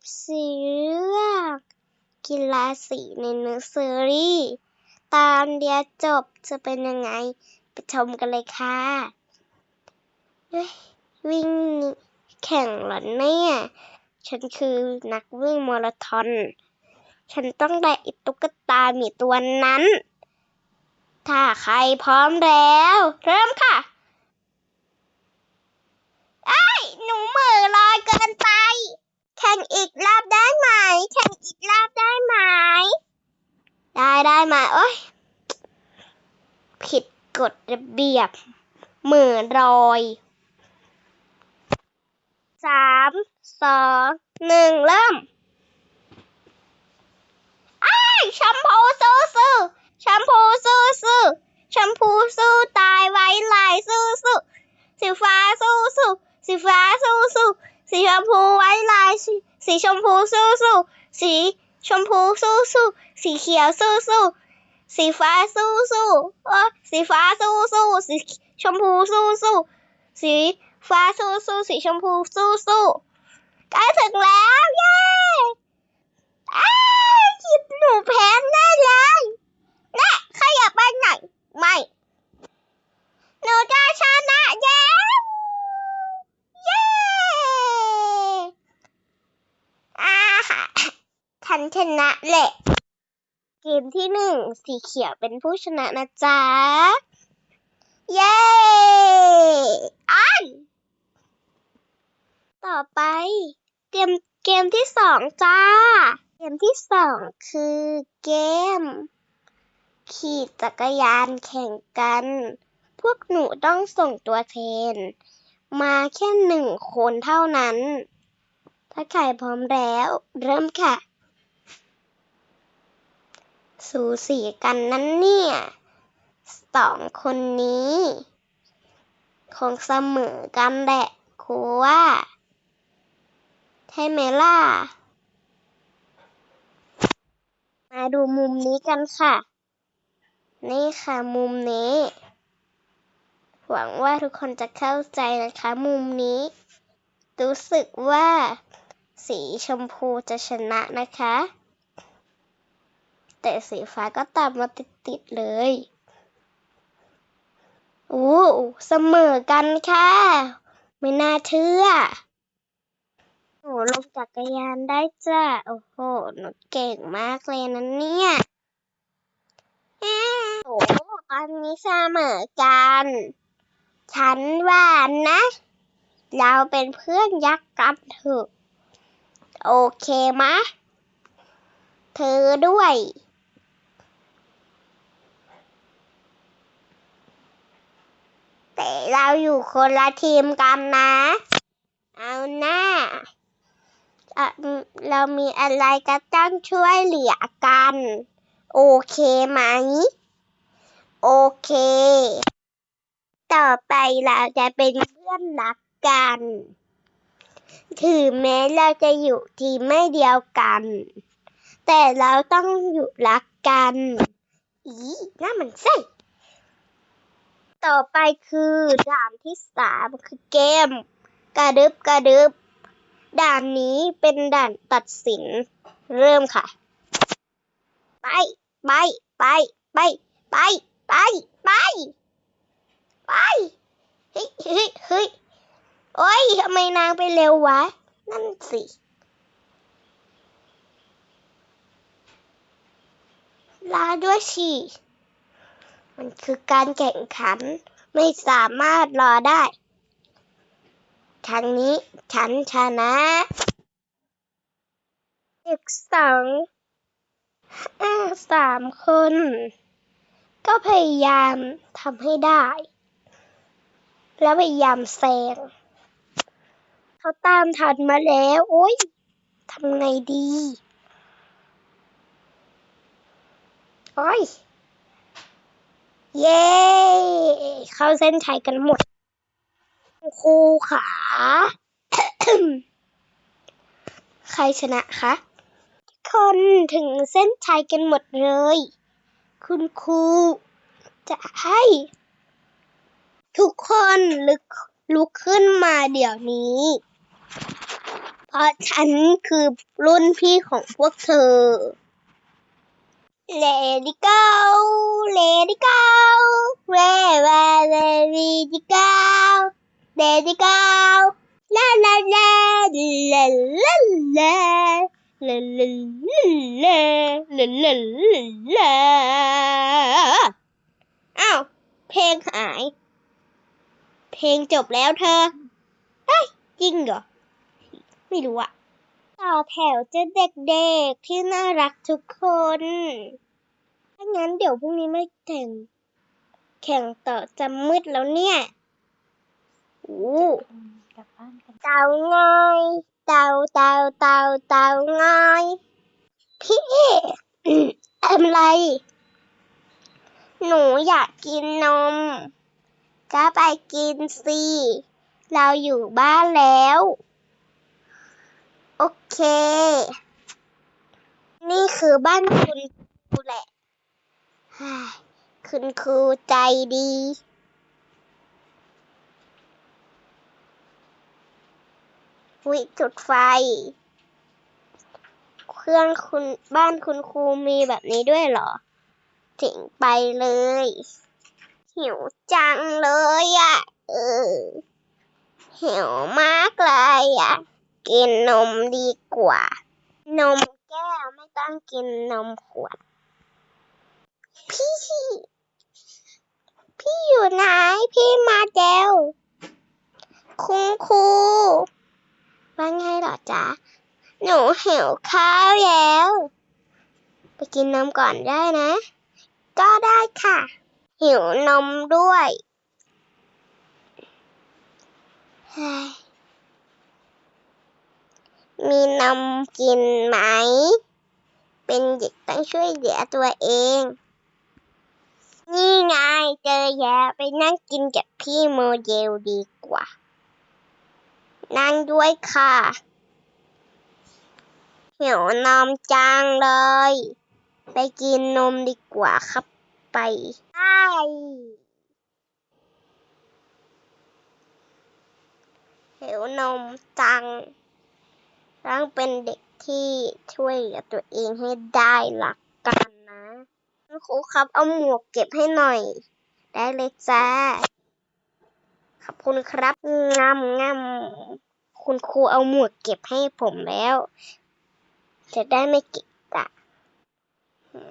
FC เรื่องกีฬาสีในเนอร์เซอรีตอนเดียวจบจะเป็นยังไง ไปชมกันเลยค่ะ วิ่งแข่งหรอเนี่ย ฉันคือนักวิ่งมาราธอน ฉันต้องได้อิตุ๊กตาหมีตัวนั้น ถ้าใครพร้อมแล้ว เริ่มค่ะไอ้หนูม่อลอยเกินไป แข่งอีกรอบได้ไหม แข่งอีกรอบได้ไหม ได้ได้มาโอ้ยผิดกฎระเบียบเหม่อลอยสามสองหนึ่งเริ่มไอ้แชมพูสู้สู้แชมพูสู้สู้แชมพูสู้ตายไว้ลายสู้สู้สีฟ้าสู้สู้สีฟ้าสู้สู้ สีชมพูไว้ลายสีสีชมพูสู้สู้สีชมพูสู้สู้สีเขียวสู้สู้สีฟ้าสู้สู้เออสีฟ้าสู้สู้สีชมพูสู้สู้สีฟ้าสู้สู้สีชมพูสู้สู้ใกล้ถึงแล้วเย้อ้าวหยิบหนูแพ้แน่เลยแน่ใครอยากไปไหนไม่หนูจะชนะเย้เย้อาค่ะฉัน ชนะแหละ เกมที่หนึ่งสีเขียวเป็นผู้ชนะนะจ๊ะ เย้อ้ายต่อไป เกมเกมที่สองจ้า เกมที่สองคือเกม ขี่จักรยานแข่งกัน พวกหนูต้องส่งตัวแทน มาแค่หนึ่งคนเท่านั้น ถ้าใครพร้อมแล้ว เริ่มค่ะ สูสีกันนั้นเนี่ยสองคนนี้ คงเสมอกันแหละครูว่า ใช่ไหมล่ะ มาดูมุมนี้กันค่ะ นี่ค่ะมุมนี้ หวังว่าทุกคนจะเข้าใจนะคะ มุมนี้ รู้สึกว่า สีชมพูจะชนะนะคะ แต่สีฟ้าก็ตามมาติดๆเลยโอ้เสมอกันค่ะ ไม่น่าเชื่อหนูลงจักรยานได้จ้ะ โอ้โห หนูเก่งมากเลยนะเนี่ยแอ้โอ้ตอนนี้เสมอกัน ฉันว่านะ เราเป็นเพื่อนยักษ์กันเถอะ โอเคมะ เธอด้วย แต่เราอยู่คนละทีมกันนะ เอาหน้า เรามีอะไรก็ต้องช่วยเหลือกัน โอเคไหม โอเค ต่อไปเราจะเป็นเพื่อนรักกัน ถึงแม้เราจะอยู่ทีมไม่เดียวกัน แต่เราต้องอยู่รักกัน อีน่ามันไส้ ต่อไปคือด่านที่สามคือเกม กระดึบกระดึบ ด่านนี้เป็นด่านตัดสิน เริ่มค่ะ ไป ไป ไป ไป ไป ไป ไป ไปเฮ้ยเฮ้ยเฮ้ยโอ้ยทำไมนางไปเร็ววะ นั่นสิลาด้วยสิ มันคือการแข่งขัน ไม่สามารถรอได้ ครั้งนี้ฉันชนะอีกสองสามคน ก็พยายามทำให้ได้ แล้วพยายามแซงเขาตามทันมาแล้วโอ๊ยทำไงดี โอ๊ย เย้ เข้าเส้นชัยกันหมด ครูขา ใครชนะคะคนถึงเส้นชัยกันหมดเลย คุณครูจะให้ ทุกคนลุกลุกขึ้นมาเดี๋ยวนี้ เพราะฉันคือรุ่นพี่ของพวกเธอ Let it go Let it go Where where let it go Let it go La la la la la la La la la la la la la อ้าวเพลงหาย เพลงจบแล้วเธอเฮ้ยจริงเหรอ ไม่รู้อะ ต่อแถวจะเด็กๆที่น่ารักทุกคน ถ้างั้นเดี๋ยวพรุ่งนี้ไม่แข่ง แข่งต่อจะมืดแล้วเนี่ยโอ้กลับบ้านกันเต่าง่อยเต่าเต่าเต่าเต่าง่อยพี่อะไร หนูอยากกินนม ก็ไปกินสิ เราอยู่บ้านแล้ว โอเค นี่คือบ้านคุณครูแหละ คุณครูใจดีวิจุดไฟ เครื่องคุณบ้านคุณครูมีแบบนี้ด้วยเหรอถิงไปเลย หิวจังเลยอะ เออหิวมากเลยอะ กินนมดีกว่า นมแก้วไม่ต้องกินนมขวด พี่ พี่อยู่ไหน พี่มาเดวคุณครูว่าไงหรอจ๊ะ หนูหิวข้าวแล้ว ไปกินนมก่อนได้นะ ก็ได้ค่ะ หิวนมด้วยเฮ้ย มีนมกินไหม เป็นเด็กต้องช่วยเหลือตัวเอง นี่ไงเจอแย่ไปนั่งกินกับพี่โมเดลดีกว่า นั่งด้วยค่ะหิวนมจังเลย ไปกินนมดีกว่าครับไปไปหิวนมจัง ต้องเป็นเด็กที่ช่วยเหลือตัวเองให้ได้หลักกันนะคุณครูครับเอาหมวกเก็บให้หน่อย ได้เลยจ้า ขอบคุณครับงามงามคุณครูเอาหมวกเก็บให้ผมแล้ว จะได้ไม่เกะกะอื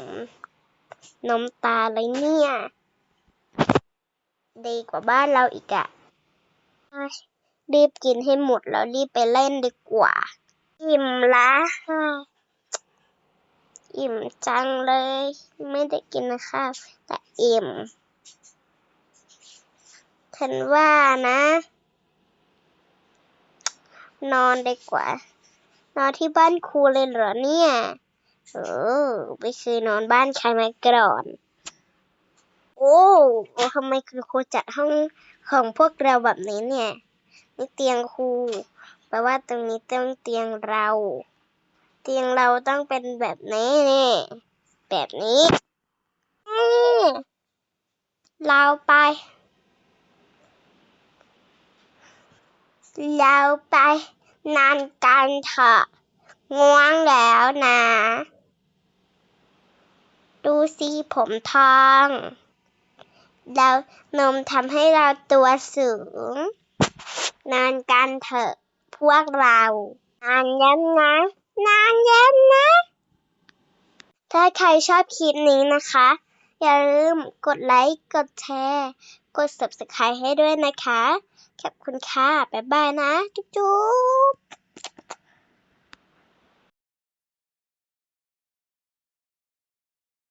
มนมตาเลยเนี่ย ดีกว่าบ้านเราอีกอะ รีบกินให้หมดแล้วรีบไปเล่นดีกว่า อิ่มละเฮ้ยอิ่มจังเลย ไม่ได้กินข้าวแต่อิ่มฉันว่านะ นอนดีกว่า นอนที่บ้านครูเลยเหรอเนี่ยเออไปคือนอนบ้านใครมาก่อนโอ้โอ้ทำไมคุณครูจัดห้องของพวกเราแบบนี้เนี่ย มีเตียงครูแปลว่าตรงนี้ต้องเตียงเรา เตียงเราต้องเป็นแบบนี้นี่แบบนี้นี่เราไป เราไปนอนกันเถอะง่วงแล้วนะ ดูสิผมทอง แล้วนมทำให้เราตัวสูง นอนกันเถอะพวกเรา นอนเย็นนะ นอนเย็นนะ ถ้าใครชอบคลิปนี้นะคะ อย่าลืมกดไลค์ กดแชร์ กด subscribe ให้ด้วยนะคะ ขอบคุณค่ะ บ๊ายบายนะ จุ๊บจุ๊บ